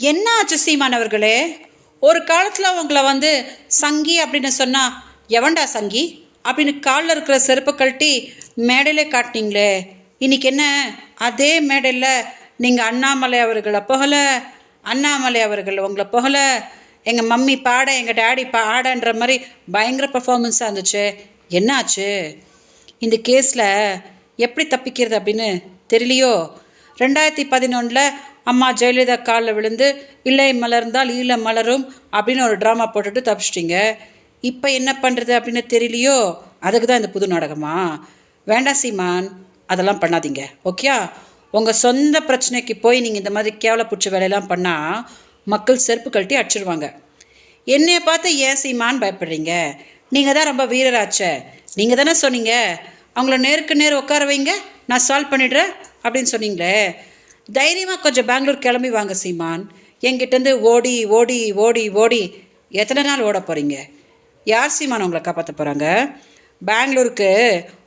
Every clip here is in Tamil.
என்ன ஆச்சு சீமானவர்களே ஒரு காலத்தில் உங்களை வந்து சங்கி அப்படின்னு சொன்னால் எவன்டா சங்கி? அப்படின்னு காலில் இருக்கிற செருப்பு கழட்டி மேடையிலே காட்டினீங்களே. இன்னைக்கு என்ன? அதே மேடையில் நீங்கள் அண்ணாமலை அவர்களை புகழை அண்ணாமலை அவர்கள் உங்களை புகழை எங்கள் மம்மி பாட எங்கள் டேடி பாடன்ற மாதிரி பயங்கர பர்ஃபார்மன்ஸாக இருந்துச்சு. என்னாச்சு? இந்த கேஸில் எப்படி தப்பிக்கிறது அப்படின்னு தெரியலையோ? ரெண்டாயிரத்தி பதினொன்றில் அம்மா ஜெயலலிதா காலில் விழுந்து இல்லை மலர்ந்தால் ஈழ மலரும் அப்படின்னு ஒரு ட்ராமா போட்டுட்டு தப்பிச்சிட்டிங்க. இப்போ என்ன பண்ணுறது அப்படின்னு தெரியலையோ? அதுக்கு தான் இந்த புது நாடகமா? வேண்டாம் சீமான் அதெல்லாம் பண்ணாதீங்க ஓகே? உங்கள் சொந்த பிரச்சனைக்கு போய் நீங்கள் இந்த மாதிரி கேவல பிடிச்ச வேலையெல்லாம் பண்ணால் மக்கள் செருப்பு கழட்டி அடிச்சிருவாங்க. என்னையை பார்த்து ஏன் சீமான்னு பயப்படுறீங்க? நீங்கள் தான் ரொம்ப வீரராச்சே. நீங்கள் தானே சொன்னீங்க அவங்கள நேருக்கு நேர் உட்கார வைங்க நான் சால்வ் பண்ணிடுறேன் அப்படின்னு சொன்னீங்களே. தைரியமாக கொஞ்சம் பெங்களூர் கிளம்பி வாங்க சீமான். என்கிட்டேருந்து ஓடி ஓடி ஓடி ஓடி எத்தனை நாள் ஓட போகிறீங்க யார் சீமான் உங்களை காப்பாற்ற போகிறாங்க பெங்களூருக்கு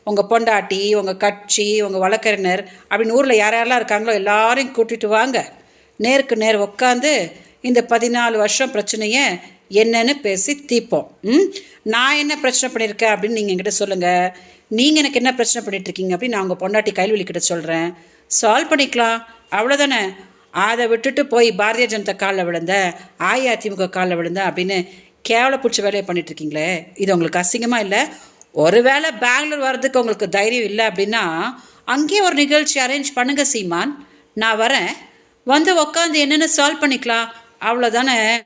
உங்கள் பொண்டாட்டி உங்கள் கட்சி உங்கள் வழக்கறிஞர் அப்படின்னு ஊரில் யார் யாரெல்லாம் இருக்காங்களோ எல்லாரையும் கூட்டிகிட்டு வாங்க. நேருக்கு நேர் உட்காந்து இந்த பதினாலு வருஷம் பிரச்சனையை என்னன்னு பேசி தீர்ப்போம் ம்? நான் என்ன பிரச்சனை பண்ணியிருக்கேன் அப்படின்னு நீங்கள் என்கிட்ட சொல்லுங்கள் நீங்கள் எனக்கு என்ன பிரச்சனை பண்ணிட்டு இருக்கீங்க அப்படின்னு நான் உங்கள் பொண்டாட்டி கைல்வெளி சொல்கிறேன் சால்வ் பண்ணிக்கலாம். அவ்வளோதானே அதை விட்டுட்டு போய் பாரதிய ஜனதா காலில் விழுந்தேன் அஇஅதிமுக காலில் விழுந்தேன் அப்படின்னு கேவல பிடிச்ச வேலையை பண்ணிட்டுருக்கீங்களே இது உங்களுக்கு அசிங்கமாக இல்லை? ஒருவேளை பெங்களூர் வர்றதுக்கு உங்களுக்கு தைரியம் இல்லை அப்படின்னா அங்கேயே ஒரு நிகழ்ச்சி அரேஞ்ச் பண்ணுங்க சீமான். நான் வரேன். வந்து உக்காந்து என்னென்னு சால்வ் பண்ணிக்கலாம். அவ்வளோதானே